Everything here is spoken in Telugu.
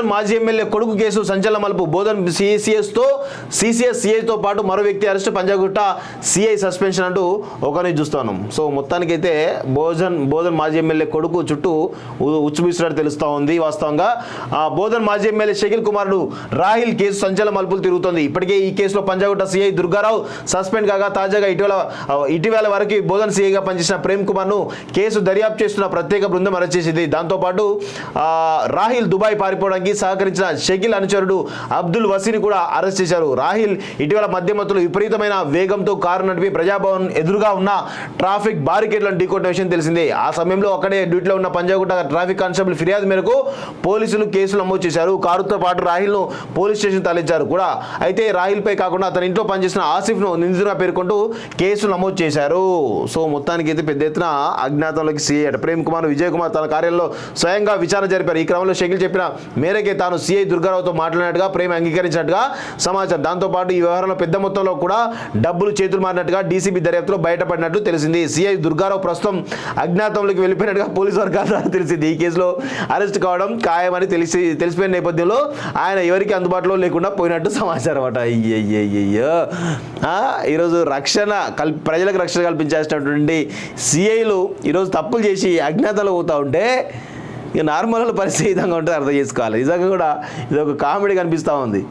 బోధన్ మాజీ ఎమ్మెల్యే కొడుకు కేసు సంచలన మలుపు. బోధన్ సిసిఎస్తో సిసిఎస్ సిఐతో పాటు మరో వ్యక్తి అరెస్ట్. పంజాగుట్ట సిఐ సస్పెన్షన్ అంటూ ఒకరిని చూస్తాను. సో మొత్తానికైతే బోధన్ బోధన్ మాజీ ఎమ్మెల్యే కొడుకు చుట్టూ ఉ- తెలుస్తూ ఉంది వాస్తవంగా. ఆ బోధన్ మాజీ ఎమ్మెల్యే షకిల్ కుమారుడు రాహిల్ కేసు సంచలన మలుపులు తిరుగుతోంది. ఇప్పటికే ఈ కేసులో పంజాగుట్ట సిఐ దుర్గారావు సస్పెండ్ కాగా తాజాగా ఇటీవల ఇటీవల వరకు బోధన్ సిఐగా పనిచేసిన ప్రేమ్ కుమార్ను కేసు దర్యాప్తు చేస్తున్న ప్రత్యేక బృందం అరెస్ట్ చేసింది. దాంతోపాటు రాహిల్ దుబాయ్ పారిపోవడానికి సహకరించిన షకిల్ అనుచరుడు అబ్దుల్ వసీని కూడా అరెస్ట్ చేశారు. రాహిల్ ఇటీవల మధ్యమత్తులు విపరీతమైన వేగంతో కారు నడిపి ప్రజాభవన్ ఎదురుగా ఉన్న ట్రాఫిక్ బారికేడ్లను ఢీకొట్టిన విషయం తెలిసిందే. ఆ సమయంలో అక్కడే డ్యూటీలో ఉన్న పంజాగుట్ట ట్రాఫిక్ కానిస్టేబుల్ ఫిర్యాదు మేరకు పోలీసులు కేసులు నమోదు చేశారు. కారుతో పాటు రాహిల్ను పోలీస్ స్టేషన్ తరలించారు కూడా. అయితే రాహిల్పై కాకుండా అతని ఇంట్లో పనిచేసిన ఆసిఫ్ను నిందితుగా పేర్కొంటూ కేసులు నమోదు చేశారు. సో మొత్తానికి అయితే పెద్ద ఎత్తున అజ్ఞాతంలోకి సీఐ ప్రేమ్ కుమార్ విజయ్ కుమార్ తన కార్యాలయంలో స్వయంగా విచారణ జరిపారు. ఈ క్రమంలో షకిల్ చెప్పిన మేరకే తాను సిఐ దుర్గారావుతో మాట్లాడినట్టుగా ప్రేమ అంగీకరించినట్టుగా సమాచారం. దాంతోపాటు ఈ వ్యవహారంలో పెద్ద మొత్తంలో కూడా డబ్బులు చేతులు మారినట్టుగా డీసీబీ దర్యాప్తులో బయటపడినట్టు తెలిసింది. సిఐ దుర్గారావు ప్రస్తుతం అజ్ఞాతంలోకి వెళ్ళిపోయినట్టుగా పోలీసు వర్గాల తెలిసింది. ఈ కేసులో అరెస్ట్ కావడం ఖాయమని తెలిసి తెలిసిపోయిన నేపథ్యంలో ఆయన ఎవరికి అందుబాటులో లేకుండా పోయినట్టు సమాచారం అట. అయ్యయ్యో ఈరోజు రక్షణ కల్ ప్రజలకు రక్షణ కల్పించాల్సినటువంటి సిఐలు ఈరోజు తప్పులు చేసి అజ్ఞాతంలో పోతూ ఉంటే ఇక నార్మల్ పరిస్థితి విధంగా ఉంటుంది అర్థం చేసుకోవాలి. నిజంగా కూడా ఇది ఒక కామెడీ కనిపిస్తూ ఉంది.